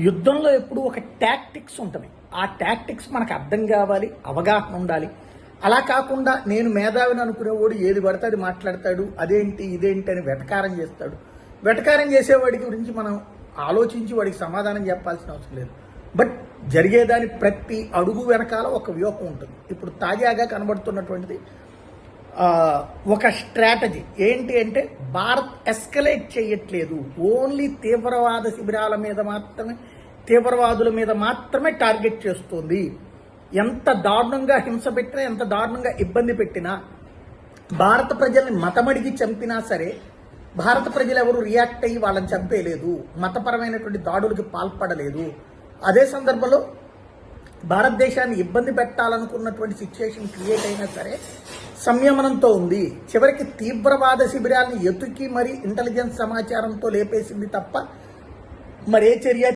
యుద్ధంలో ఎప్పుడు ఒక టాక్టిక్స్ ఉంటుంది. ఆ టాక్టిక్స్ మనకు అర్థం కావాలి అవగాహన ఉండాలి. అలా కాకుండా నేను మేధావిని అనుకునేవాడు ఏది పడతాడు మాట్లాడతాడు అదేంటి ఇదేంటి అని వెటకారం చేస్తాడు. వెటకారం చేసేవాడి గురించి మనం ఆలోచించి వాడికి సమాధానం చెప్పాల్సిన అవసరం లేదు. బట్ జరిగేదాని ప్రతి అడుగు వెనకాల ఒక వ్యూహం ఉంటుంది. ఇప్పుడు తాజాగా కనబడుతున్నటువంటిది ఒక స్ట్రాటజీ. ఏంటి అంటే భారత్ ఎస్కలేట్ చేయట్లేదు. ఓన్లీ తీవ్రవాద శిబిరాల మీద మాత్రమే తీవ్రవాదుల మీద మాత్రమే టార్గెట్ చేస్తుంది. ఎంత దారుణంగా హింస పెట్టినా ఎంత దారుణంగా ఇబ్బంది పెట్టినా భారత ప్రజల్ని మతమడిగి చంపినా సరే భారత ప్రజలు ఎవరు రియాక్ట్ అయ్యి వాళ్ళని చంపేయలేదు. మతపరమైనటువంటి దాడులకు పాల్పడలేదు. అదే సందర్భంలో భారతదేశాన్ని ఇబ్బంది పెట్టాలనుకున్నటువంటి సిచ్యుయేషన్ క్రియేట్ అయినా సరే సంయమనంతో ఉంది. చివరికి తీవ్రవాద శిబిరాలను ఎతుకి మరి ఇంటెలిజెన్స్ సమాచారంతో లేపేసింది తప్ప మరే చర్య